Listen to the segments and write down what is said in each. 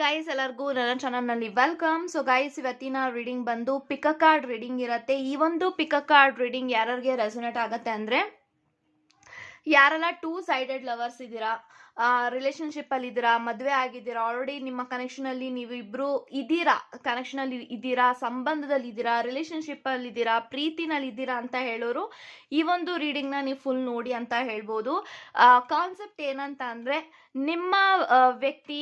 Guys ಎಲ್ಲರಿಗೂ ನನ್ನ ಚಾನಲ್ನಲ್ಲಿ ವೆಲ್ಕಮ್ ಸೊ ಗೈಸ್ ಇವತ್ತಿನ ರೀಡಿಂಗ್ ಬಂದು ಪಿಕ ಕಾರ್ಡ್ ರೀಡಿಂಗ್ ಇರುತ್ತೆ. ಈ ಒಂದು ಪಿಕ ಕಾರ್ಡ್ ರೀಡಿಂಗ್ ಯಾರಿಗೆ ರೆಸೊನೇಟ್ ಆಗುತ್ತೆ ಅಂದರೆ, ಯಾರೆಲ್ಲ ಟೂ ಸೈಡೆಡ್ ಲವರ್ಸ್ ಇದ್ದೀರಾ ರಿಲೇಶನ್ಶಿಪ್ ಅಲ್ಲಿ ಇದ್ದೀರಾ, ಮದುವೆ ಆಗಿದ್ದೀರಾ ಆಲ್ರೆಡಿ ನಿಮ್ಮ ಕನೆಕ್ಷನ್ ಅಲ್ಲಿ ನೀವು ಇಬ್ರು ಇದ್ದೀರಾ ಕನೆಕ್ಷನ್ ಅಲ್ಲಿ ಇದ್ದೀರಾ, ಸಂಬಂಧದಲ್ಲಿ ಇದ್ದೀರಾ ರಿಲೇಶನ್ಶಿಪ್ ಅಲ್ಲಿ ಇದ್ದೀರಾ, ಪ್ರೀತಿನಲ್ಲಿ ಇದ್ದೀರಾ ಅಂತ ಹೇಳೋರು ಈ ಒಂದು ರೀಡಿಂಗ್ನ ನೀವು ಫುಲ್ ನೋಡಿ ಅಂತ ಹೇಳ್ಬೋದು. ಕಾನ್ಸೆಪ್ಟ್ ಏನಂತ ಅಂದ್ರೆ ನಿಮ್ಮ ವ್ಯಕ್ತಿ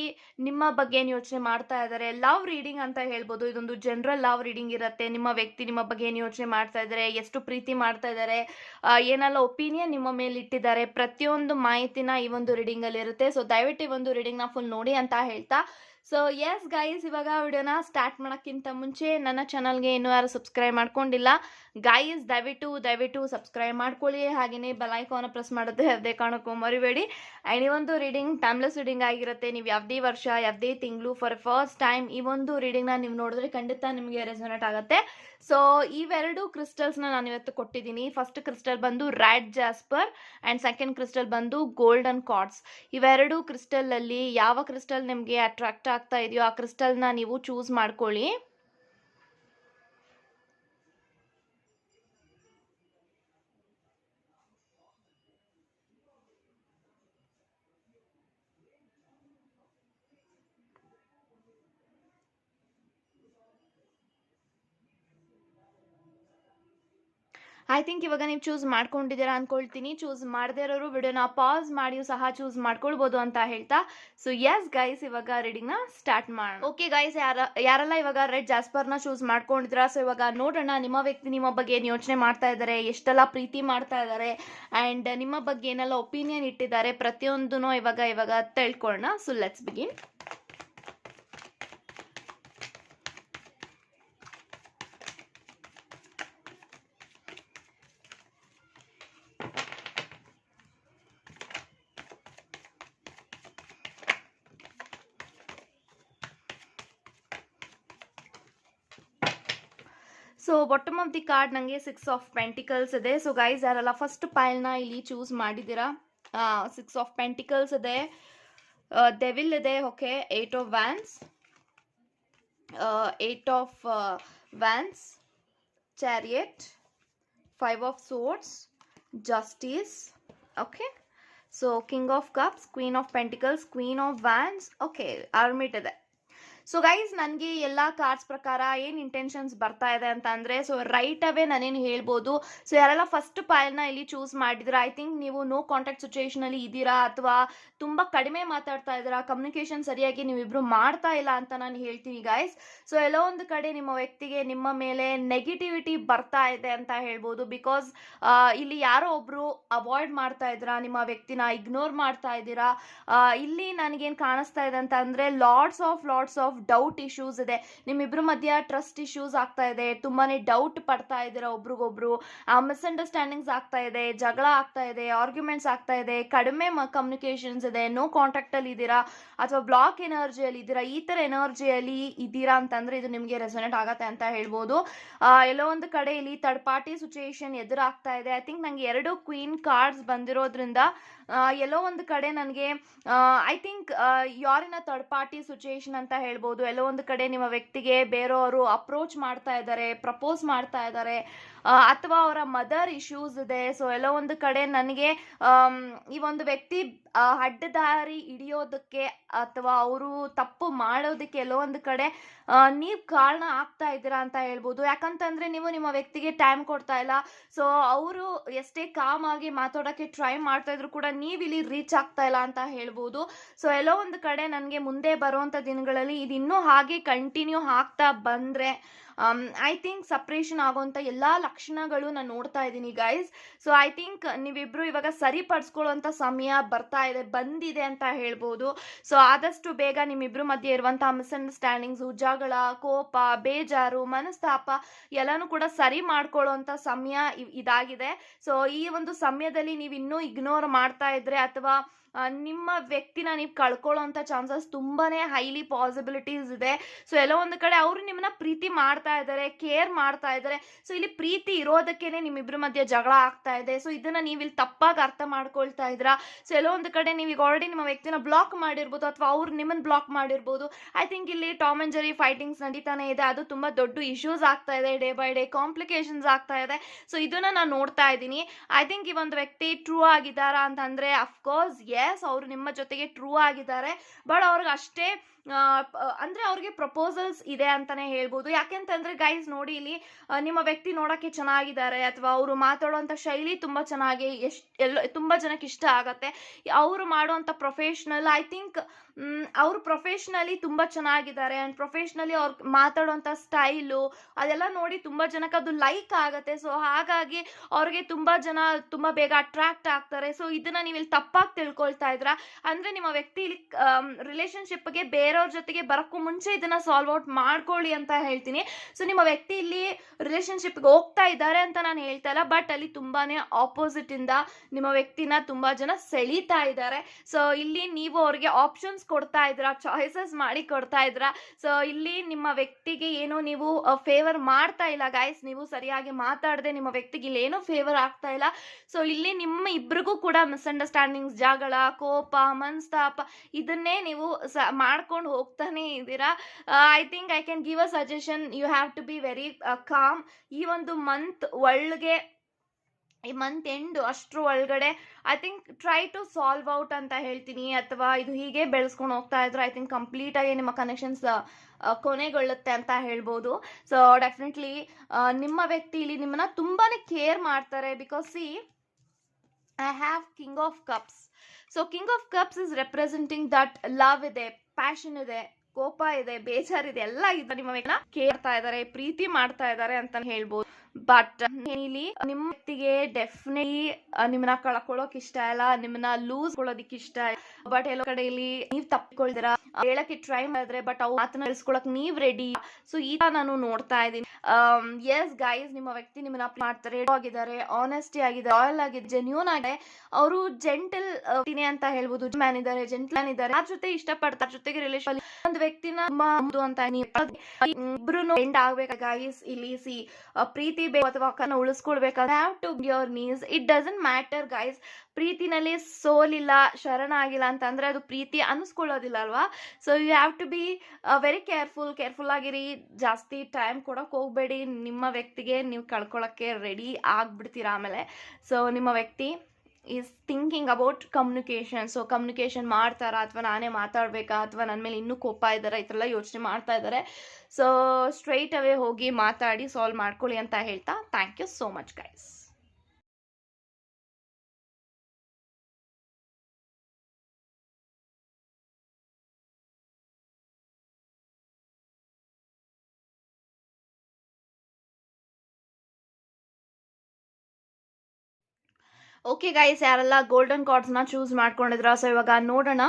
ನಿಮ್ಮ ಬಗ್ಗೆ ಏನು ಯೋಚನೆ ಮಾಡ್ತಾ ಇದ್ದಾರೆ ಲವ್ ರೀಡಿಂಗ್ ಅಂತ ಹೇಳ್ಬೋದು. ಇದೊಂದು ಜನರಲ್ ಲವ್ ರೀಡಿಂಗ್ ಇರುತ್ತೆ. ನಿಮ್ಮ ವ್ಯಕ್ತಿ ನಿಮ್ಮ ಬಗ್ಗೆ ಏನು ಯೋಚನೆ ಮಾಡ್ತಾ ಇದ್ದಾರೆ ಎಷ್ಟು ಪ್ರೀತಿ ಮಾಡ್ತಾ ಇದ್ದಾರೆ ಏನೆಲ್ಲ ಒಪಿನಿಯನ್ ನಿಮ್ಮ ಮೇಲೆ ಇಟ್ಟಿದ್ದಾರೆ, ಪ್ರತಿಯೊಂದು ಮಾಹಿತಿನ ಈ ಒಂದು ರೀಡಿಂಗ್ ಅಲ್ಲಿ ಇರುತ್ತೆ. ಸೊ ದಯವಿಟ್ಟು ಒಂದು ರೀಡಿಂಗ್ನ ಫುಲ್ ನೋಡಿ ಅಂತ ಹೇಳ್ತಾ. ಸೊ ಎಸ್ ಗೈಸ್ ಇವಾಗ ವಿಡಿಯೋನ ಸ್ಟಾರ್ಟ್ ಮಾಡೋಕ್ಕಿಂತ ಮುಂಚೆ ನನ್ನ ಚಾನಲ್ಗೆ ಇನ್ನೂ ಯಾರು ಸಬ್ಸ್ಕ್ರೈಬ್ ಮಾಡ್ಕೊಂಡಿಲ್ಲ ಗೈಸ್ ದಯವಿಟ್ಟು ದಯವಿಟ್ಟು ಸಬ್ಸ್ಕ್ರೈಬ್ ಮಾಡ್ಕೊಳ್ಳಿ. ಹಾಗೆಯೇ ಬೆಲೈಕೋನ ಪ್ರೆಸ್ ಮಾಡೋದು ಯಾವುದೇ ಕಾರಣಕ್ಕೂ ಮರಿಬೇಡಿ. ಆ್ಯಂಡ್ ಈ ಒಂದು ರೀಡಿಂಗ್ ಟೈಮ್ಲೆಸ್ ರೀಡಿಂಗ್ ಆಗಿರುತ್ತೆ. ನೀವು ಯಾವುದೇ ವರ್ಷ, ಯಾವುದೇ ತಿಂಗಳು ಫಾರ್ ಫಸ್ಟ್ ಟೈಮ್ ಈ ಒಂದು ರೀಡಿಂಗ್ನ ನೀವು ನೋಡಿದ್ರೆ ಖಂಡಿತ ನಿಮಗೆ ರೆಸೊನೇಟ್ ಆಗುತ್ತೆ. ಸೊ ಇವೆರಡು ಕ್ರಿಸ್ಟಲ್ಸ್ನ ನಾನು ಇವತ್ತು ಕೊಟ್ಟಿದ್ದೀನಿ. ಫಸ್ಟ್ ಕ್ರಿಸ್ಟಲ್ ಬಂದು red jasper and second crystal ಬಂದು ಗೋಲ್ಡನ್ ಕಾರ್ಡ್ಸ್ ಇವೆರಡು ಕ್ರಿಸ್ಟಲಲ್ಲಿ ಯಾವ ಕ್ರಿಸ್ಟಲ್ ನಿಮಗೆ ಅಟ್ರಾಕ್ಟ್ ಆಗ್ತಾ ಇದೆಯೋ ಆ ಕ್ರಿಸ್ಟಲ್ನ ನೀವು ಚೂಸ್ ಮಾಡ್ಕೊಳ್ಳಿ. ಐ ಥಿಂಕ್ ಇವಾಗ ನೀವು ಚೂಸ್ ಮಾಡ್ಕೊಂಡಿದ್ದೀರಾ ಅನ್ಕೊಳ್ತೀನಿ. ಚೂಸ್ ಮಾಡದೇ ಇರೋರು ವಿಡಿಯೋನ ಪಾಸ್ ಮಾಡಿಯೂ ಸಹ ಚೂಸ್ ಮಾಡ್ಕೊಳ್ಬೋದು ಅಂತ ಹೇಳ್ತಾ. ಸೊ ಎಸ್ ಗೈಸ್ ಇವಾಗ ರೀಡಿಂಗ್ನ ಸ್ಟಾರ್ಟ್ ಮಾಡೋಣ. ಓಕೆ ಗೈಸ್ ಯಾರ, ಯಾರೆಲ್ಲ ಇವಾಗ ರೆಡ್ ಜಾಸ್ಪರ್ನ ಚೂಸ್ ಮಾಡ್ಕೊಂಡಿದ್ದೀರಾ? ಸೊ ಇವಾಗ ನೋಡೋಣ, ನಿಮ್ಮ ವ್ಯಕ್ತಿ, ನಿಮ್ಮ ಬಗ್ಗೆ ಏನು ಯೋಚನೆ ಮಾಡ್ತಾ ಇದ್ದಾರೆ, ಎಷ್ಟೆಲ್ಲ ಪ್ರೀತಿ ಮಾಡ್ತಾ ಇದ್ದಾರೆ ಆ್ಯಂಡ್ ನಿಮ್ಮ ಬಗ್ಗೆ ಏನೆಲ್ಲ ಒಪಿನಿಯನ್ ಇಟ್ಟಿದ್ದಾರೆ ಪ್ರತಿಯೊಂದೂ ಇವಾಗ ಇವಾಗ ತಿಳ್ಕೊಳ್ಳೋಣ. So let's begin so bottom of the card ನನಗೆ ಸಿಕ್ಸ್ ಆಫ್ ಪೆಂಟಿಕಲ್ಸ್ ಇದೆ ಸೊ ಗೈಸ್ ಯಾರೆಲ್ಲ ಫಸ್ಟ್ ಪೈಲ್ನ ಇಲ್ಲಿ ಚೂಸ್ ಮಾಡಿದ್ದೀರಾ ಸಿಕ್ಸ್ ಆಫ್ ಪೆಂಟಿಕಲ್ಸ್ ಇದೆ ಡೆವಿಲ್ ಇದೆ okay eight of wands eight of wands chariot five of swords justice okay so king of cups queen of pentacles queen of wands okay hermit ಇದೆ so guys ನನಗೆ ಎಲ್ಲ cards ಪ್ರಕಾರ ಏನು intentions ಬರ್ತಾ ಇದೆ ಅಂತ ಅಂದರೆ ಸೊ ರೈಟ್ ಅವೇ ನಾನೇನು ಹೇಳ್ಬೋದು? ಸೊ ಯಾರೆಲ್ಲ ಫಸ್ಟ್ ಪಾಯಲ್ನ ಇಲ್ಲಿ ಚೂಸ್ ಮಾಡಿದ್ರೆ? ಐ ಥಿಂಕ್ ನೀವು ನೋ ಕಾಂಟ್ಯಾಕ್ಟ್ ಸಿಚುವೇಷನಲ್ಲಿ ಇದ್ದೀರಾ ಅಥವಾ ತುಂಬ ಕಡಿಮೆ ಮಾತಾಡ್ತಾ ಇದ್ದೀರಾ ಕಮ್ಯುನಿಕೇಷನ್ ಸರಿಯಾಗಿ ನೀವಿಬ್ರು ಮಾಡ್ತಾ ಇಲ್ಲ ಅಂತ ನಾನು ಹೇಳ್ತೀನಿ ಗೈಸ್ ಸೊ ಎಲ್ಲೋ ಒಂದು ಕಡೆ ನಿಮ್ಮ ವ್ಯಕ್ತಿಗೆ ನಿಮ್ಮ ಮೇಲೆ ನೆಗೆಟಿವಿಟಿ ಬರ್ತಾ ಇದೆ ಅಂತ ಹೇಳ್ಬೋದು. ಬಿಕಾಸ್ ಇಲ್ಲಿ ಯಾರೋ ಒಬ್ರು ಅವಾಯ್ಡ್ ಮಾಡ್ತಾ ಇದ್ದೀರಾ? ನಿಮ್ಮ ವ್ಯಕ್ತಿನ ಇಗ್ನೋರ್ ಮಾಡ್ತಾ ಇದ್ದೀರಾ? ಇಲ್ಲಿ ನನಗೇನು ಕಾಣಿಸ್ತಾ ಇದೆ ಅಂತ ಅಂದರೆ lots of lots of doubt issues ಇದೆ. ನಿಮ್ಮಿಬ್ರ ಮಧ್ಯ ಟ್ರಸ್ಟ್ ಇಶ್ಯೂಸ್ ಆಗ್ತಾ ಇದೆ. ತುಂಬಾನೇ ಡೌಟ್ ಪಡ್ತಾ ಇದ್ದೀರಾ ಒಬ್ರಿಗೊಬ್ರು? ಮಿಸ್ಅಂಡರ್ಸ್ಟ್ಯಾಂಡಿಂಗ್ಸ್ ಆಗ್ತಾ ಇದೆ, ಜಗಳ ಆಗ್ತಾ ಇದೆ ಆರ್ಗ್ಯುಮೆಂಟ್ಸ್ ಆಗ್ತಾ ಇದೆ, ಕಡಿಮೆ ಕಮ್ಯುನಿಕೇಶನ್ಸ್ ಇದೆ ನೋ ಕಾಂಟ್ಯಾಕ್ಟಲ್ಲಿ ಇದ್ದೀರಾ? ಅಥವಾ ಬ್ಲಾಕ್ ಎನರ್ಜಿಯಲ್ಲಿ ಇದ್ದೀರಾ? ಈ ಥರ ಎನರ್ಜಿಯಲ್ಲಿ ಇದ್ದೀರಾ ಅಂತಂದ್ರೆ ಇದು ನಿಮಗೆ ರೆಸೊನೇಟ್ ಆಗತ್ತೆ ಅಂತ ಹೇಳ್ಬೋದು. ಎಲ್ಲೋ ಒಂದು ಕಡೆ ಇಲ್ಲಿ ಥರ್ಡ್ ಪಾರ್ಟಿ ಸಿಚುಯೇಷನ್ ಎದುರಾಗ್ತಾ ಇದೆ. ಐ ಥಿಂಕ್ ನನಗೆ ಎರಡು ಕ್ವೀನ್ ಕಾರ್ಡ್ಸ್ ಬಂದಿರೋದ್ರಿಂದ ಎಲ್ಲೋ ಒಂದು ಕಡೆ ನನಗೆ ಐ ಥಿಂಕ್ ಯಾರಿನ ಥರ್ಡ್ ಪಾರ್ಟಿ ಸಿಚುಯೇಷನ್ ಅಂತ ಹೇಳ್ಬೋದು. ಎಲ್ಲೋ ಒಂದು ಕಡೆ ನಿಮ್ಮ ವ್ಯಕ್ತಿಗೆ ಬೇರೆಯವರು ಅಪ್ರೋಚ್ ಮಾಡ್ತಾ ಇದ್ದಾರೆ ಪ್ರಪೋಸ್ ಮಾಡ್ತಾ ಇದ್ದಾರೆ. ಅಥವಾ ಅವರ ಮದರ್ ಇಶ್ಯೂಸ್ ಇದೆ. ಸೊ ಎಲ್ಲೋ ಒಂದು ಕಡೆ ನನಗೆ ಈ ಒಂದು ವ್ಯಕ್ತಿ ಅಡ್ಡದಾರಿ ಹಿಡಿಯೋದಕ್ಕೆ ಅಥವಾ ಅವರು ತಪ್ಪು ಮಾಡೋದಕ್ಕೆ ಎಲ್ಲೋ ಒಂದು ಕಡೆ ನೀವು ಕಾರಣ ಆಗ್ತಾ ಇದ್ದೀರಾ ಅಂತ ಹೇಳ್ಬೋದು. ಯಾಕಂತಂದ್ರೆ ನೀವು ನಿಮ್ಮ ವ್ಯಕ್ತಿಗೆ ಟೈಮ್ ಕೊಡ್ತಾ ಇಲ್ಲ. ಸೊ ಅವರು ಎಷ್ಟೇ ಕಾಮ್ ಆಗಿ ಮಾತಾಡೋಕ್ಕೆ ಟ್ರೈ ಮಾಡ್ತಾ ಇದ್ರು ಕೂಡ ನೀವು ಇಲ್ಲಿ ರೀಚ್ ಆಗ್ತಾ ಇಲ್ಲ ಅಂತ ಹೇಳ್ಬೋದು. ಸೊ ಎಲ್ಲೋ ಒಂದು ಕಡೆ ನನಗೆ ಮುಂದೆ ಬರುವಂಥ ದಿನಗಳಲ್ಲಿ ಇದು ಇನ್ನೂ ಹಾಗೆ ಕಂಟಿನ್ಯೂ ಆಗ್ತಾ ಬಂದರೆ ಐ ಥಿಂಕ್ ಸಪ್ರೇಷನ್ ಆಗುವಂಥ ಎಲ್ಲ ಲಕ್ಷಣಗಳು ನಾನು ನೋಡ್ತಾ ಇದ್ದೀನಿ ಗೈಸ್ ಸೊ ಐ ಥಿಂಕ್ ನೀವಿಬ್ರು ಇವಾಗ ಸರಿಪಡಿಸ್ಕೊಳ್ಳುವಂಥ ಸಮಯ ಬರ್ತಾ ಇದೆ, ಬಂದಿದೆ ಅಂತ ಹೇಳ್ಬೋದು. ಸೊ ಆದಷ್ಟು ಬೇಗ ನಿಮ್ಮಿಬ್ರು ಮಧ್ಯೆ ಇರುವಂಥ ಮಿಸ್ಅಂಡರ್ಸ್ಟ್ಯಾಂಡಿಂಗ್ಸು ಜಗಳ ಕೋಪ, ಬೇಜಾರು, ಮನಸ್ತಾಪ ಎಲ್ಲನೂ ಕೂಡ ಸರಿ ಮಾಡ್ಕೊಳ್ಳುವಂಥ ಸಮಯ ಇದಾಗಿದೆ. ಸೊ ಈ ಒಂದು ಸಮಯದಲ್ಲಿ ನೀವು ಇನ್ನೂ ಇಗ್ನೋರ್ ಮಾಡ್ತಾ ಇದ್ರೆ ಅಥವಾ ನಿಮ್ಮ ವ್ಯಕ್ತಿನ ನೀವು ಕಳ್ಕೊಳ್ಳೋಂಥ ಚಾನ್ಸಸ್ ತುಂಬಾನೇ ಹೈಲಿ ಪಾಸಿಬಿಲಿಟೀಸ್ ಇದೆ. ಸೊ ಎಲ್ಲೋ ಒಂದು ಕಡೆ ಅವರು ನಿಮ್ಮನ್ನ ಪ್ರೀತಿ ಮಾಡ್ತಾ ಇದ್ದಾರೆ ಕೇರ್ ಮಾಡ್ತಾ ಇದ್ದಾರೆ ಸೊ ಇಲ್ಲಿ ಪ್ರೀತಿ ಇರೋದಕ್ಕೇನೆ ನಿಮ್ಮಿಬ್ಬರ ಮಧ್ಯೆ ಜಗಳ ಆಗ್ತಾ ಇದೆ. ಸೊ ಇದನ್ನ ನೀವು ಇಲ್ಲಿ ತಪ್ಪಾಗಿ ಅರ್ಥ ಮಾಡ್ಕೊಳ್ತಾ ಇದ್ದೀರಾ? ಸೊ ಎಲ್ಲೋ ಒಂದು ಕಡೆ ನೀವು ಈಗ ಆಲ್ರೆಡಿ ನಿಮ್ಮ ವ್ಯಕ್ತಿನ ಬ್ಲಾಕ್ ಮಾಡಿರ್ಬೋದು ಅಥವಾ ಅವ್ರು ನಿಮ್ಮನ್ನ ಬ್ಲಾಕ್ ಮಾಡಿರ್ಬೋದು. ಐ ಥಿಂಕ್ ಇಲ್ಲಿ ಟಾಮ್ ಅಂಡ್ ಜೆರಿ ಫೈಟಿಂಗ್ಸ್ ನಡೀತಾನೆ ಇದೆ. ಅದು ತುಂಬಾ ದೊಡ್ಡ ಇಶ್ಯೂಸ್ ಆಗ್ತಾ ಇದೆ ಡೇ ಬೈ ಡೇ ಕಾಂಪ್ಲಿಕೇಶನ್ಸ್ ಆಗ್ತಾ ಇದೆ. ಸೊ ಇದನ್ನ ನಾನು ನೋಡ್ತಾ ಇದ್ದೀನಿ. ಐ ಥಿಂಕ್ ಈ ಒಂದು ವ್ಯಕ್ತಿ ಟ್ರೂ ಆಗಿದ್ದಾರಾ ಅಂತಂದ್ರೆ ಅಫ್ಕೋರ್ಸ್ ಎಸ್ ಅವರು ನಿಮ್ಮ ಜೊತೆಗೆ ಟ್ರೂ ಆಗಿದ್ದಾರೆ. ಬಟ್ ಅವ್ರಿಗೆ ಅಷ್ಟೇ ಅಂದ್ರೆ ಅವ್ರಿಗೆ ಪ್ರಪೋಸಲ್ಸ್ ಇದೆ ಅಂತಾನೆ ಹೇಳ್ಬೋದು. ಯಾಕೆಂತಂದ್ರೆ ಗೈಸ್ ನೋಡಿ ಇಲ್ಲಿ ನಿಮ್ಮ ವ್ಯಕ್ತಿ ನೋಡಕ್ಕೆ ಚೆನ್ನಾಗಿದ್ದಾರೆ ಅಥವಾ ಅವರು ಮಾತಾಡುವಂತ ಶೈಲಿ ತುಂಬಾ ಚೆನ್ನಾಗಿ ಎಷ್ಟು ಎಲ್ಲ, ತುಂಬಾ ಜನಕ್ಕೆ ಇಷ್ಟ ಆಗತ್ತೆ. ಅವರು ಮಾಡುವಂತ ಪ್ರೊಫೆಷ್ನಲ್ ಐ ಥಿಂಕ್ ಅವರು ಪ್ರೊಫೆಷ್ನಲಿ ತುಂಬಾ ಚೆನ್ನಾಗಿದ್ದಾರೆ ಅಂಡ್ ಪ್ರೊಫೆಷ್ನಲಿ ಅವ್ರು ಮಾತಾಡುವಂತ ಸ್ಟೈಲು ಅದೆಲ್ಲ ನೋಡಿ ತುಂಬಾ ಜನಕ್ಕೆ ಅದು ಲೈಕ್ ಆಗತ್ತೆ. ಸೊ ಹಾಗಾಗಿ ಅವ್ರಿಗೆ ತುಂಬಾ ಜನ ತುಂಬಾ ಬೇಗ ಅಟ್ರಾಕ್ಟ್ ಆಗ್ತಾರೆ. ಸೊ ಇದನ್ನ ನೀವು ಇಲ್ಲಿ ತಪ್ಪಾಗಿ ತಿಳ್ಕೊಳ್ತಾ ಇದ್ರ? ಅಂದ್ರೆ ನಿಮ್ಮ ವ್ಯಕ್ತಿ ಇಲ್ಲಿ ರಿಲೇಶನ್ಶಿಪ್ಗೆ ಬೇರೆಯವ್ರ ಜೊತೆಗೆ ಬರಕ್ಕೂ ಮುಂಚೆ ಇದನ್ನ ಸಾಲ್ವ್ ಔಟ್ ಮಾಡ್ಕೊಳ್ಳಿ ಅಂತ ಹೇಳ್ತೀನಿ. ಸೊ ನಿಮ್ಮ ವ್ಯಕ್ತಿ ಇಲ್ಲಿ ರಿಲೇಶನ್ಶಿಪ್ಗೆ ಹೋಗ್ತಾ ಇದ್ದಾರೆ ಅಂತ ನಾನು ಹೇಳ್ತಾ ಇಲ್ಲ ಬಟ್ ಅಲ್ಲಿ ತುಂಬಾನೇ ಆಪೋಸಿಟ್ ಇಂದ ನಿಮ್ಮ ವ್ಯಕ್ತಿನ ತುಂಬಾ ಜನ ಸೆಳೀತಾ ಇದ್ದಾರೆ. ಸೊ ಇಲ್ಲಿ ನೀವು ಅವ್ರಿಗೆ ಆಪ್ಷನ್ಸ್ ಕೊಡ್ತಾ ಇದ್ರ ಚಾಯ್ಸಸ್ ಮಾಡಿ ಕೊಡ್ತಾ ಇದ್ರ? ಸೊ ಇಲ್ಲಿ ನಿಮ್ಮ ವ್ಯಕ್ತಿಗೆ ಏನು ನೀವು ಫೇವರ್ ಮಾಡ್ತಾ ಇಲ್ಲ ಗಾಯ್ಸ್ ನೀವು ಸರಿಯಾಗಿ ಮಾತಾಡದೆ ನಿಮ್ಮ ವ್ಯಕ್ತಿಗೆ ಇಲ್ಲಿ ಏನೂ ಫೇವರ್ ಆಗ್ತಾ ಇಲ್ಲ. ಸೊ ಇಲ್ಲಿ ನಿಮ್ಮ ಇಬ್ರಿಗೂ ಕೂಡ ಮಿಸ್ಅಂಡರ್ಸ್ಟ್ಯಾಂಡಿಂಗ್ಸ್ ಜಗಳ ಕೋಪ, ಮನಸ್ತಾಪ ಇದನ್ನೇ ನೀವು ಸ ಮಾಡ್ಕೊಂಡು ಹೋಗ್ತಾನೆ ಇದ್ದೀರಾ? I think I can give a suggestion you have to be very calm ಈ ಒಂದು ಮಂತ್ ಒಳಗೆ, ಈ ಮಂತ್ ಎಂಡ್ ಅಷ್ಟ್ರ ಒಳಗಡೆ I think try to solve out ಅಂತ ಹೇಳ್ತೀನಿ. ಅಥವಾ ಇದು ಹೀಗೆ ಬೆಳೆಸ್ಕೊಂಡು ಹೋಗ್ತಾ ಇದ್ರೆ ಐ ಥಿಂಕ್ ಕಂಪ್ಲೀಟ್ ಆಗಿ ನಿಮ್ಮ ಕನೆಕ್ಷನ್ಸ್ ಕೊನೆಗೊಳ್ಳುತ್ತೆ ಅಂತ ಹೇಳ್ಬೋದು. ಸೊ ಡೆಫಿನೆಟ್ಲಿ ನಿಮ್ಮ ವ್ಯಕ್ತಿ ಇಲ್ಲಿ ನಿಮ್ಮನ್ನ ತುಂಬಾನೇ ಕೇರ್ ಮಾಡ್ತಾರೆ. Because see I have King of Cups. So King of Cups is representing that love ಇದೆ passion ಇದೆ ಕೋಪ ಇದೆ ಬೇಜಾರಿದೆ ಎಲ್ಲ ಇದೆ ನಿಮ್ಮ ಕೇಳ್ತಾ ಇದ್ದಾರೆ ಪ್ರೀತಿ ಮಾಡ್ತಾ ಇದ್ದಾರೆ ಅಂತ ಹೇಳ್ಬೋದು ಬಟ್ ಹೇಳಿ ನಿಮ್ಮ ವ್ಯಕ್ತಿಗೆ ಡೆಫಿನೆಟ್ಲಿ ನಿಮ್ಮನ್ನ ಕಳ್ಕೊಳ್ಳೋಕ್ ಇಷ್ಟ ಇಲ್ಲ, ನಿಮ್ಮನ್ನ ಲೂಸ್ ಕೊಡೋದಿಕ್ ಇಷ್ಟ ಇಲ್ಲ. ಬಟ್ ಎಲ್ಲ ಕಡೆ ಇಲ್ಲಿ ನೀವ್ ತಪ್ಪಿಕೊಳ್ತೀರಾ? ಹೇಳಕ್ಕೆ ಟ್ರೈ ಮಾಡಿದ್ರೆ ಬಟ್ ಅವು ಮಾತನ್ನ ಕಳ್ಸ್ಕೊಳಕ್ ನೀವ್ ರೆಡಿ ಸೊ ಈ ತರ ನಾನು ನೋಡ್ತಾ ಇದ್ದೀನಿ. ಎಸ್ ಗೈಸ್ ನಿಮ್ಮ ವ್ಯಕ್ತಿ ನಿಮ್ಮನ್ನ ಮಾಡ್ತಾರೆ ಆಗಿದ್ದಾರೆ ಆನೆಸ್ಟಿ ಆಗಿದೆ ರಾಯಲ್ ಆಗಿದೆ ಜೆನ್ಯೂನ್ ಆಗಿದೆ. ಅವರು ಜೆಂಟಲ್ ಅಂತ ಹೇಳ್ಬೋದು. ಮ್ಯಾನ್ ಇದ್ದಾರೆ ಜೆಂಟಲ್ ಮ್ಯಾನ್ ಇದ್ದಾರೆ. ಅದ್ರ ಜೊತೆ ಇಷ್ಟಪಡ್ತಾರೆ ಜೊತೆಗೆ ರಿಲೇಷನ್ ಒಂದು ವ್ಯಕ್ತಿನ ಅಂತ ಇಬ್ರು ಎಂಡ್ ಆಗ್ಬೇಕು ಗೈಸ್ ಇಲ್ಲಿ ಸಿ ಪ್ರೀತಿ ಬೇಕು ಅಥವಾ ಅಕ್ಕನ ಉಳಿಸ್ಕೊಳ್ಬೇಕಾದ್ರೆ have to your knees it doesn't matter guys ಪ್ರೀತಿನಲ್ಲಿ ಸೋಲಿಲ್ಲ, ಶರಣ ಆಗಿಲ್ಲ ಅಂತಂದ್ರೆ ಅದು ಪ್ರೀತಿ ಅನಿಸ್ಕೊಳ್ಳೋದಿಲ್ಲ ಅಲ್ವಾ? So you have to be very careful careful ಆಗಿರಿ. ಜಾಸ್ತಿ ಟೈಮ್ ಕೊಡೋಕೆ ಹೋಗಬೇಡಿ. ನಿಮ್ಮ ವ್ಯಕ್ತಿಗೆ ನೀವು ಕಳ್ಕೊಳ್ಳೋಕ್ಕೆ ರೆಡಿ ಆಗ್ಬಿಡ್ತೀರಾ ಆಮೇಲೆ. ಸೊ ನಿಮ್ಮ ವ್ಯಕ್ತಿ is thinking about communication so communication ಮಾಡ್ತಾರಾ ಅಥವಾ ನಾನೇ ಮಾತಾಡಬೇಕಾ ಅಥವಾ ನನ್ನ ಮೇಲೆ ಇನ್ನೂ ಕೋಪ ಇದ್ದಾರೆ ಈ ಥರ ಯೋಚನೆ ಮಾಡ್ತಾ ಇದ್ದಾರೆ ಸೊ ಸ್ಟ್ರೈಟ್ ಅವೇ ಹೋಗಿ ಮಾತಾಡಿ ಸಾಲ್ವ್ ಮಾಡ್ಕೊಳ್ಳಿ ಅಂತ ಹೇಳ್ತಾ. Thank you so much guys okay guys ಯಾರೆಲ್ಲ ಗೋಲ್ಡನ್ ಕಾರ್ಡ್ಸ್ನ ಚೂಸ್ ಮಾಡ್ಕೊಂಡಿದ್ರ ಸೊ ಇವಾಗ ನೋಡೋಣ.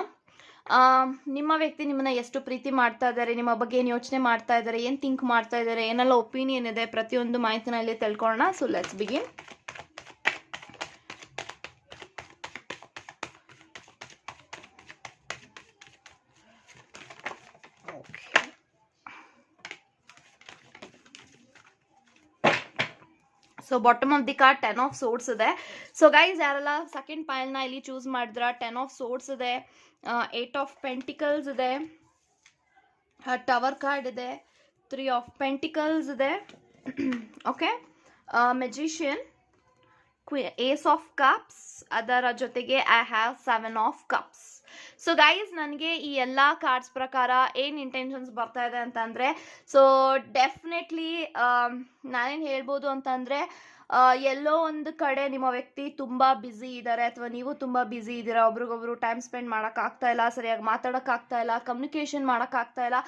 ನಿಮ್ಮ ವ್ಯಕ್ತಿ ನಿಮ್ಮನ್ನ ಎಷ್ಟು ಪ್ರೀತಿ ಮಾಡ್ತಾ ಇದ್ದಾರೆ, ನಿಮ್ಮ ಬಗ್ಗೆ ಏನು ಯೋಚನೆ ಮಾಡ್ತಾ ಇದ್ದಾರೆ, ಏನು ಥಿಂಕ್ ಮಾಡ್ತಾ ಇದ್ದಾರೆ, ಏನೆಲ್ಲ ಒಪಿನಿಯನ್ ಇದೆ ಪ್ರತಿಯೊಂದು ಮಾಹಿತಿನ ಇಲ್ಲಿ ತಿಳ್ಕೊಳ್ಳೋಣ. So let's begin so bottom of the card ten of swords ಇದೆ. ಸೊ ಗೈಸ್ ಯಾರೆಲ್ಲ ಸೆಕೆಂಡ್ ಪೈಲ್ನ ಇಲ್ಲಿ ಚೂಸ್ ಮಾಡಿದ್ರ ಟೆನ್ ಆಫ್ ಸೋರ್ಸ್ ಇದೆ. ಏಟ್ ಆಫ್ ಪೆಂಟಿಕಲ್ಸ್ ಇದೆ. ಟವರ್ ಕಾರ್ಡ್ ಇದೆ. ತ್ರೀ ಆಫ್ ಪೆಂಟಿಕಲ್ಸ್ ಇದೆ. Okay magician ace of cups ಅದರ ಜೊತೆಗೆ I have seven of cups so guys ನನಗೆ ಈ ಎಲ್ಲ ಕಾರ್ಡ್ಸ್ ಪ್ರಕಾರ ಏನು ಇಂಟೆನ್ಷನ್ಸ್ ಬರ್ತಾ ಇದೆ ಅಂತಂದರೆ ಸೊ ಡೆಫಿನೆಟ್ಲಿ ನಾನೇನು ಹೇಳ್ಬೋದು ಅಂತಂದರೆ ಎಲ್ಲೋ ಒಂದು ಕಡೆ ನಿಮ್ಮ ವ್ಯಕ್ತಿ ತುಂಬ ಬ್ಯುಸಿ ಇದ್ದಾರೆ ಅಥವಾ ನೀವು ತುಂಬ ಬ್ಯುಸಿ ಇದ್ದೀರಾ, ಒಬ್ರಿಗೊಬ್ರು ಟೈಮ್ ಸ್ಪೆಂಡ್ ಮಾಡೋಕ್ಕಾಗ್ತಾ ಇಲ್ಲ, ಸರಿಯಾಗಿ ಮಾತಾಡೋಕ್ಕಾಗ್ತಾ ಇಲ್ಲ ಕಮ್ಯುನಿಕೇಷನ್ ಮಾಡೋಕ್ಕಾಗ್ತಾ ಇಲ್ಲ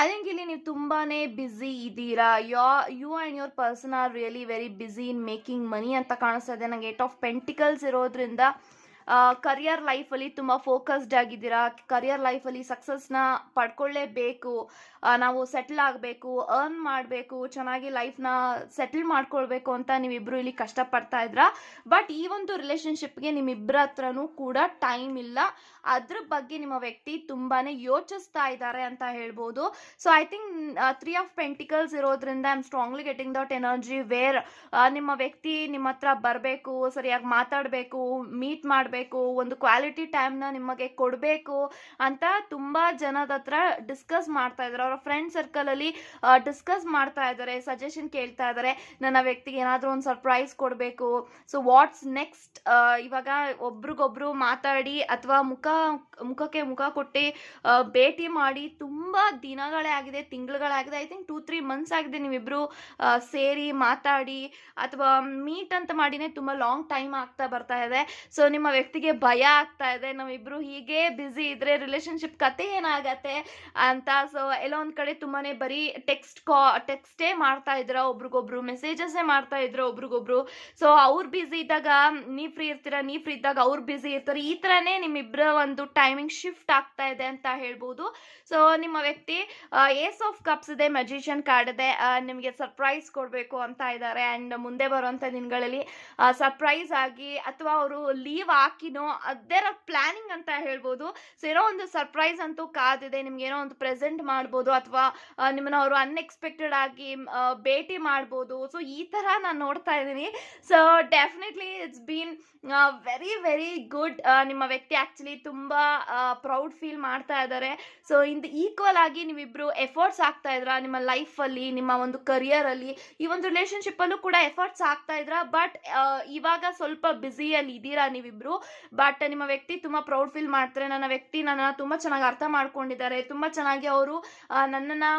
ಐ ಥಿಂಕ್ ಇಲ್ಲಿ ನೀವು ತುಂಬಾ ಬ್ಯುಸಿ ಇದ್ದೀರಾ. Yo you and your person are really very busy in making money ಅಂತ ಕಾಣಿಸ್ತಾ ಇದೆ. ನನಗೆ ಏಟ್ ಆಫ್ ಪೆಂಟಿಕಲ್ಸ್ ಇರೋದ್ರಿಂದ ಕರಿಯರ್ ಲೈಫಲ್ಲಿ ತುಂಬ ಫೋಕಸ್ಡ್ ಆಗಿದ್ದೀರಾ? ಕರಿಯರ್ ಲೈಫಲ್ಲಿ ಸಕ್ಸಸ್ನ ಪಡ್ಕೊಳ್ಳೇಬೇಕು ನಾವು ಸೆಟ್ಲ್ ಆಗಬೇಕು ಅರ್ನ್ ಮಾಡಬೇಕು, ಚೆನ್ನಾಗಿ ಲೈಫ್ನ ಸೆಟ್ಲ್ ಮಾಡ್ಕೊಳ್ಬೇಕು ಅಂತ ನೀವಿಬ್ರು ಇಲ್ಲಿ ಕಷ್ಟಪಡ್ತಾ ಇದ್ರ. ಬಟ್ ಈ ಒಂದು ರಿಲೇಶನ್ಶಿಪ್ಗೆ ನಿಮ್ಮಿಬ್ಬರ ಹತ್ರನೂ ಕೂಡ ಟೈಮ್ ಇಲ್ಲ. ಅದ್ರ ಬಗ್ಗೆ ನಿಮ್ಮ ವ್ಯಕ್ತಿ ತುಂಬಾನೇ ಯೋಚಿಸ್ತಾ ಇದ್ದಾರೆ ಅಂತ ಹೇಳ್ಬೋದು. So I think three of pentacles ಇರೋದ್ರಿಂದ I am strongly getting that energy where ನಿಮ್ಮ ವ್ಯಕ್ತಿ ನಿಮ್ಮ ಹತ್ರ ಬರಬೇಕು, ಸರಿಯಾಗಿ ಮಾತಾಡಬೇಕು ಮೀಟ್ ಮಾಡಬೇಕು, ಒಂದು ಕ್ವಾಲಿಟಿ ಟೈಮ್ನ ನಿಮಗೆ ಕೊಡಬೇಕು ಅಂತ ತುಂಬ ಜನದ ಹತ್ರ ಡಿಸ್ಕಸ್ ಮಾಡ್ತಾ ಇದ್ದಾರೆ. ಅವರ ಫ್ರೆಂಡ್ ಸರ್ಕಲಲ್ಲಿ ಡಿಸ್ಕಸ್ ಮಾಡ್ತಾ ಇದ್ದಾರೆ ಸಜೆಷನ್ ಕೇಳ್ತಾ ಇದ್ದಾರೆ. ನನ್ನ ವ್ಯಕ್ತಿಗೆ ಏನಾದರೂ ಒಂದು ಸರ್ಪ್ರೈಸ್ ಕೊಡಬೇಕು. ಸೊ ವಾಟ್ಸ್ ನೆಕ್ಸ್ಟ್ ಇವಾಗ ಒಬ್ರಿಗೊಬ್ರು ಮಾತಾಡಿ ಅಥವಾ ಮುಖ, ಮುಖಕ್ಕೆ ಮುಖ ಕೊಟ್ಟು ಭೇಟಿ ಮಾಡಿ ತುಂಬಾ ದಿನಗಳೇ ಆಗಿದೆ ತಿಂಗಳುಗಳಾಗಿದೆ I think two three months ಆಗಿದೆ ನೀವಿಬ್ರು ಸೇರಿ ಮಾತಾಡಿ ಅಥವಾ ಮೀಟ್ ಅಂತ ಮಾಡಿನೇ ತುಂಬಾ ಲಾಂಗ್ ಟೈಮ್ ಆಗ್ತಾ ಬರ್ತಾ ಇದೆ. ಸೊ ನಿಮ್ಮ ವ್ಯಕ್ತಿಗೆ ಭಯ ಆಗ್ತಾ ಇದೆ. ನಾವಿಬ್ರು ಹೀಗೆ ಬ್ಯುಸಿ ಇದ್ರೆ ರಿಲೇಶನ್ಶಿಪ್ ಕತೆ ಏನಾಗತ್ತೆ ಅಂತ. ಸೊ ಎಲ್ಲ ಒಂದ್ ಕಡೆ ತುಂಬಾನೇ ಬರೀ ಟೆಕ್ಸ್ಟ್ ಕಾ ಟೆಕ್ಸ್ಟೇ ಮಾಡ್ತಾ ಇದ್ರ ಒಬ್ರಿಗೊಬ್ರು ಮೆಸೇಜಸ್ಸೇ ಮಾಡ್ತಾ ಇದ್ರ ಒಬ್ರಿಗೊಬ್ರು. ಸೊ ಅವ್ರು ಬ್ಯುಸಿ ಇದ್ದಾಗ ನೀ ಫ್ರೀ ಇರ್ತೀರಾ, ನೀ ಫ್ರೀ ಇದ್ದಾಗ ಅವ್ರು ಬ್ಯುಸಿ ಇರ್ತಾರೆ. ಈ ತರನೇ ನಿಮ್ಮಿಬ್ಬರ ಒಂದು ಟೈಮಿಂಗ್ ಶಿಫ್ಟ್ ಆಗ್ತಾ ಇದೆ ಅಂತ ಹೇಳ್ಬೋದು. ಸೊ ನಿಮ್ಮ ವ್ಯಕ್ತಿ ಏಸ್ ಆಫ್ ಕಪ್ಸ್ ಇದೆ ಮೆಜಿಷಿಯನ್ ಕಾರ್ಡ್ ಇದೆ. ನಿಮಗೆ ಸರ್ಪ್ರೈಸ್ ಕೊಡಬೇಕು ಅಂತ ಇದ್ದಾರೆ ಆ್ಯಂಡ್ ಮುಂದೆ ಬರುವಂಥ ದಿನಗಳಲ್ಲಿ ಸರ್ಪ್ರೈಸ್ ಆಗಿ ಅಥವಾ ಅವರು ಲೀವ್ ಹಾಕಿನೋ ಅದರ ಪ್ಲಾನಿಂಗ್ ಅಂತ ಹೇಳ್ಬೋದು. ಸೊ ಏನೋ ಒಂದು ಸರ್ಪ್ರೈಸ್ ಅಂತೂ ಕಾದಿದೆ. ನಿಮ್ಗೆ ಏನೋ ಒಂದು ಪ್ರೆಸೆಂಟ್ ಮಾಡ್ಬೋದು ಅಥವಾ ನಿಮ್ಮನ್ನ ಅವರು ಅನ್ಎಕ್ಸ್ಪೆಕ್ಟೆಡ್ ಆಗಿ ಭೇಟಿ ಮಾಡ್ಬೋದು. ಸೊ ಈ ಥರ ನಾನು ನೋಡ್ತಾ ಇದ್ದೀನಿ. So definitely it's been very very good ನಿಮ್ಮ ವ್ಯಕ್ತಿ ಆ್ಯಕ್ಚುಲಿ ತುಂಬ ಪ್ರೌಡ್ ಫೀಲ್ ಮಾಡ್ತಾ ಇದ್ದಾರೆ. ಸೊ ಇಂದು ಈಕ್ವಲ್ ಆಗಿ ನೀವಿಬ್ರು ಎಫರ್ಟ್ಸ್ ಆಗ್ತಾ ಇದ್ರ, ನಿಮ್ಮ ಲೈಫಲ್ಲಿ ನಿಮ್ಮ ಒಂದು ಕರಿಯರಲ್ಲಿ ಈ ಒಂದು ರಿಲೇಶನ್ಶಿಪ್ಪಲ್ಲೂ ಕೂಡ ಎಫರ್ಟ್ಸ್ ಆಗ್ತಾ ಇದ್ರ ಬಟ್ ಇವಾಗ ಸ್ವಲ್ಪ ಬ್ಯುಸಿಯಲ್ಲಿ ಇದ್ದೀರಾ ನೀವಿಬ್ರು. ಬಟ್ ನಿಮ್ಮ ವ್ಯಕ್ತಿ ತುಂಬ ಪ್ರೌಡ್ ಫೀಲ್ ಮಾಡ್ತಾರೆ. ನನ್ನ ವ್ಯಕ್ತಿ ನನ್ನ ತುಂಬ ಚೆನ್ನಾಗಿ ಅರ್ಥ ಮಾಡ್ಕೊಂಡಿದ್ದಾರೆ. ತುಂಬ ಚೆನ್ನಾಗಿ ಅವರು ನನ್ನನ್ನು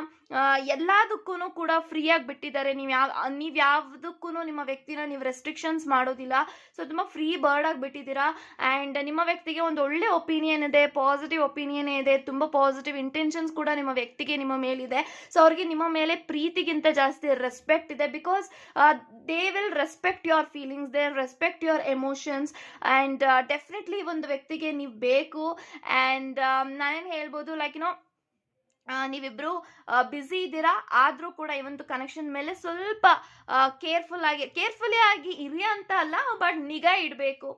ಎಲ್ಲದಕ್ಕೂ ಕೂಡ ಫ್ರೀಯಾಗಿ ಬಿಟ್ಟಿದ್ದಾರೆ. ನೀವು ಯಾವ, ನೀವು ಯಾವುದಕ್ಕೂ ನಿಮ್ಮ ವ್ಯಕ್ತಿನ ನೀವು ರೆಸ್ಟ್ರಿಕ್ಷನ್ಸ್ ಮಾಡೋದಿಲ್ಲ. ಸೊ ತುಂಬ ಫ್ರೀ ಬರ್ಡ್ ಆಗಿ ಬಿಟ್ಟಿದ್ದೀರಾ. ಆ್ಯಂಡ್ ನಿಮ್ಮ ವ್ಯಕ್ತಿಗೆ ಒಂದು ಒಳ್ಳೆ ಒಪಿನಿಯನ್ ಇದೆ ಪಾಸಿಟಿವ್ ಒಪಿನಿಯನ್ ಇದೆ, ತುಂಬ ಪಾಸಿಟಿವ್ ಇಂಟೆನ್ಷನ್ಸ್ ಕೂಡ ನಿಮ್ಮ ವ್ಯಕ್ತಿಗೆ ನಿಮ್ಮ ಮೇಲಿದೆ. ಸೊ ಅವ್ರಿಗೆ ನಿಮ್ಮ ಮೇಲೆ ಪ್ರೀತಿಗಿಂತ ಜಾಸ್ತಿ ರೆಸ್ಪೆಕ್ಟ್ ಇದೆ because they will respect your feelings they respect your emotions and definitely ಒಂದು ವ್ಯಕ್ತಿಗೆ ನೀವು ಬೇಕು. ಆ್ಯಂಡ್ ನಾನೇನು ಹೇಳ್ಬೋದು ಲೈಕ್ ಯುನೋ ನೀವಿಬ್ರು ಬ್ಯುಸಿ ಇದ್ದೀರಾ? ಆದರೂ ಕೂಡ ಈ ಒಂದು ಕನೆಕ್ಷನ್ ಮೇಲೆ ಸ್ವಲ್ಪ ಕೇರ್ಫುಲ್ ಆಗಿ ಕೇರ್ಫುಲಿ ಆಗಿ ಇರಿ ಅಂತ ಅಲ್ಲ ಬಟ್ ನಿಗಾ ಇಡಬೇಕು.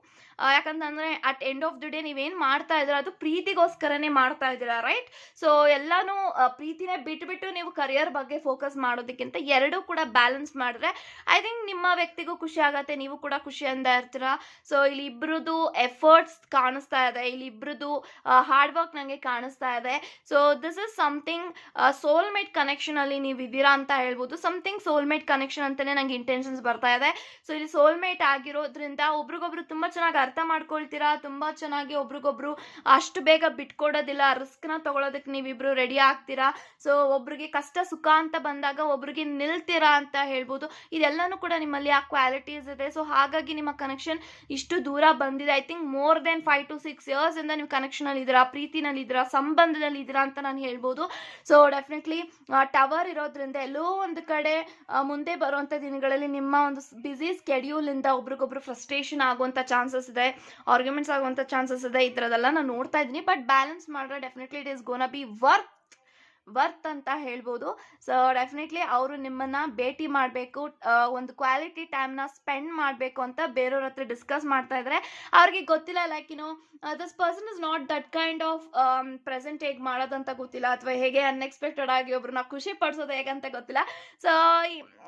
ಯಾಕಂತಂದ್ರೆ at end of the day ನೀವೇನು ಮಾಡ್ತಾ ಇದ್ರ ಅದು ಪ್ರೀತಿಗೋಸ್ಕರನೇ ಮಾಡ್ತಾ ಇದ್ದೀರಾ ರೈಟ್ ಸೊ ಎಲ್ಲಾನು ಪ್ರೀತಿನೇ ಬಿಟ್ಬಿಟ್ಟು ನೀವು ಕರಿಯರ್ ಬಗ್ಗೆ ಫೋಕಸ್ ಮಾಡೋದಕ್ಕಿಂತ ಎರಡೂ ಕೂಡ ಬ್ಯಾಲೆನ್ಸ್ ಮಾಡಿದ್ರೆ ಐ ಥಿಂಕ್ ನಿಮ್ಮ ವ್ಯಕ್ತಿಗೂ ಖುಷಿ ಆಗತ್ತೆ, ನೀವು ಕೂಡ ಖುಷಿ ಅಂತ ಇರ್ತೀರಾ. ಸೊ ಇಲ್ಲಿ ಇಬ್ಬರದು ಎಫರ್ಟ್ಸ್ ಕಾಣಿಸ್ತಾ ಇದೆ, ಇಲ್ಲಿ ಇಬ್ರದ್ದು ಹಾರ್ಡ್ ವರ್ಕ್ ನನಗೆ ಕಾಣಿಸ್ತಾ ಇದೆ. So this is something soulmate connection ಅಲ್ಲಿ ನೀವು ಇದ್ದೀರಾ ಅಂತ ಹೇಳ್ಬೋದು. ಸಮಥಿಂಗ್ ಸೋಲ್ಮೇಟ್ ಕನೆಕ್ಷನ್ ಅಂತಾನೆ ನಂಗೆ ಇಂಟೆನ್ಷನ್ಸ್ ಬರ್ತಾ ಇದೆ. ಸೊ ಇಲ್ಲಿ ಸೋಲ್ಮೇಟ್ ಆಗಿರೋದ್ರಿಂದ ಒಬ್ರಿಗೊಬ್ರು ತುಂಬಾ ಚೆನ್ನಾಗಿ ಅರ್ಥ ಮಾಡ್ಕೊಳ್ತೀರಾ? ತುಂಬಾ ಚೆನ್ನಾಗಿ ಒಬ್ರಿಗೊಬ್ರು ಅಷ್ಟು ಬೇಗ ಬಿಟ್ಕೊಡೋದಿಲ್ಲ. ರಿಸ್ಕ್ನ ತಗೊಳೋದಕ್ಕೆ ನೀವಿಬ್ರು ರೆಡಿ ಆಗ್ತೀರಾ? ಸೊ, ಒಬ್ರಿಗೆ ಕಷ್ಟ ಸುಖ ಅಂತ ಬಂದಾಗ ಒಬ್ರಿಗೆ ನಿಲ್ತೀರಾ ಅಂತ ಹೇಳ್ಬೋದು. ಇದೆಲ್ಲನೂ ಕೂಡ ನಿಮ್ಮಲ್ಲಿ ಆ ಕ್ವಾಲಿಟೀಸ್ ಇದೆ. ಸೊ, ಹಾಗಾಗಿ ನಿಮ್ಮ ಕನೆಕ್ಷನ್ ಇಷ್ಟು ದೂರ ಬಂದಿದೆ. I think more than five to six years ಇಂದ ನೀವು ಕನೆಕ್ಷನ್ ಅಲ್ಲಿ ಇದ್ದೀರಾ ಪ್ರೀತಿನಲ್ಲಿ ಇದ್ದೀರಾ ಸಂಬಂಧದಲ್ಲಿ ಇದ್ದೀರಾ ಅಂತ ನಾನು ಹೇಳ್ಬೋದು. ಸೊ, ಡೆಫಿನೆಟ್ಲಿ ಟವರ್ ಇರೋದ್ರಿಂದ ಎಲ್ಲೋ ಒಂದು ಕಡೆ ಮುಂದೆ ಬರುವಂಥ ದಿನಗಳಲ್ಲಿ ನಿಮ್ಮ ಒಂದು ಬ್ಯುಸಿ ಸ್ಕೆಡ್ಯೂಲಿಂದ ಒಬ್ರಿಗೊಬ್ರು ಫ್ರಸ್ಟ್ರೇಷನ್ ಆಗುವಂತ ಚಾನ್ಸಸ್ ಇದೆ ಆರ್ಗ್ಯುಮೆಂಟ್ಸ್ ಆಗುವಂಥ ಚಾನ್ಸಸ್ ಇದೆ ಈ ಥರದೆಲ್ಲ ನಾನು ನೋಡ್ತಾ ಇದ್ದೀನಿ. ಬಟ್ ಬ್ಯಾಲೆನ್ಸ್ ಮಾಡಿದ್ರೆ definitely it is gonna be worth worth ಅಂತ ಹೇಳ್ಬೋದು. ಸೊ ಡೆಫಿನೆಟ್ಲಿ ಅವರು ನಿಮ್ಮನ್ನ ಭೇಟಿ ಮಾಡಬೇಕು ಒಂದು ಕ್ವಾಲಿಟಿ ಟೈಮ್ನ ಸ್ಪೆಂಡ್ ಮಾಡಬೇಕು ಅಂತ ಬೇರೆಯವ್ರ ಹತ್ರ ಡಿಸ್ಕಸ್ ಮಾಡ್ತಾ ಇದ್ರೆ ಅವ್ರಿಗೆ ಗೊತ್ತಿಲ್ಲ like you know this person is not that kind of present ಹೇಗೆ ಮಾಡೋದಂತ ಗೊತ್ತಿಲ್ಲ ಅಥವಾ ಹೇಗೆ ಅನ್ಎಕ್ಸ್ಪೆಕ್ಟೆಡ್ ಆಗಿ ಒಬ್ರನ್ನ ಖುಷಿ ಪಡಿಸೋದು ಹೇಗಂತ ಗೊತ್ತಿಲ್ಲ. ಸೊ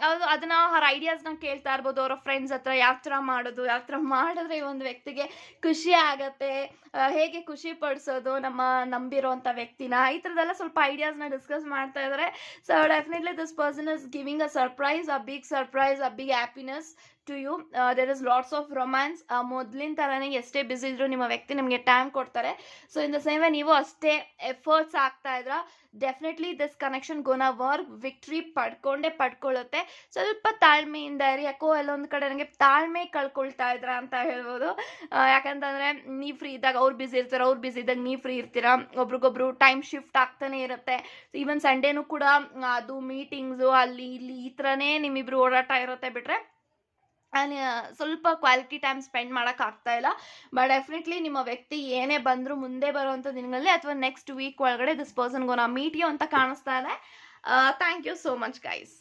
ಅದು ಅದನ್ನ ಅವ್ರ ಐಡಿಯಾಸ್ನ ಕೇಳ್ತಾ ಇರ್ಬೋದು, ಅವರ ಫ್ರೆಂಡ್ಸ್ ಹತ್ರ ಯಾವ ಥರ ಮಾಡೋದು, ಯಾವ ಥರ ಮಾಡಿದ್ರೆ ಈ ಒಂದು ವ್ಯಕ್ತಿಗೆ ಖುಷಿ ಆಗತ್ತೆ ಹೇಗೆ ಖುಷಿ ಪಡಿಸೋದು ನಮ್ಮ ನಂಬಿರೋಂಥ ವ್ಯಕ್ತಿನ, ಈ ಥರದ್ದೆಲ್ಲ ಸ್ವಲ್ಪ ಐಡಿಯಾಸ್ನ ಡಿಸ್ಕಸ್ ಮಾಡ್ತಾ ಇದ್ದಾರೆ so definitely this person is giving a surprise a big surprise a big happiness to you there is lots of romance ಮೊದಲಿನ ಥರನೇ ಎಷ್ಟೇ ಬ್ಯುಸಿ ಇದ್ರು ನಿಮ್ಮ ವ್ಯಕ್ತಿ ನಿಮಗೆ ಟೈಮ್ ಕೊಡ್ತಾರೆ. So in the same way ನೀವು ಅಷ್ಟೇ ಎಫರ್ಟ್ಸ್ ಆಗ್ತಾ ಇದ್ರ definitely this connection gonna work victory ಪಡ್ಕೊಂಡೇ ಪಡ್ಕೊಳ್ಳುತ್ತೆ. ಸ್ವಲ್ಪ ತಾಳ್ಮೆಯಿಂದ ಇರಿ. ಯಾಕೋ ಎಲ್ಲೊಂದು ಕಡೆ ನನಗೆ ತಾಳ್ಮೆ ಕಳ್ಕೊಳ್ತಾ ಇದ್ರ ಅಂತ ಹೇಳ್ಬೋದು. ಆ, ಯಾಕಂತಂದ್ರೆ ನೀವು ಫ್ರೀ ಇದ್ದಾಗ ಅವ್ರು ಬ್ಯುಸಿ ಇರ್ತಾರೆ ಅವ್ರು ಬ್ಯುಸಿ ಇದ್ದಾಗ ನೀವು ಫ್ರೀ ಇರ್ತೀರಾ? ಒಬ್ರಿಗೊಬ್ರು ಟೈಮ್ ಶಿಫ್ಟ್ ಆಗ್ತಾನೆ ಇರುತ್ತೆ. ಈವನ್ ಸಂಡೇನೂ ಕೂಡ ಅದು ಮೀಟಿಂಗ್ಸು ಅಲ್ಲಿ ಇಲ್ಲಿ ಈ ಥರನೇ ನಿಮ್ಮಿಬ್ರು ಓಡಾಟ ಇರುತ್ತೆ ಬಿಟ್ರೆ ಸ್ವಲ್ಪ ಕ್ವಾಲಿಟಿ ಟೈಮ್ ಸ್ಪೆಂಡ್ ಮಾಡೋಕ್ಕಾಗ್ತಾ ಇಲ್ಲ. ಬಟ್ ಡೆಫಿನೆಟ್ಲಿ ನಿಮ್ಮ ವ್ಯಕ್ತಿ ಏನೇ ಬಂದರೂ ಮುಂದೆ ಬರುವಂಥ ದಿನಗಳಲ್ಲಿ ಅಥವಾ ನೆಕ್ಸ್ಟ್ ವೀಕ್ ಒಳಗಡೆ ದಿಸ್ ಪರ್ಸನ್ ನಾ ಮೀಟ್ ಯು ಅಂತ ಕಾಣಿಸ್ತಾ ಇದೆ. Thank you so much guys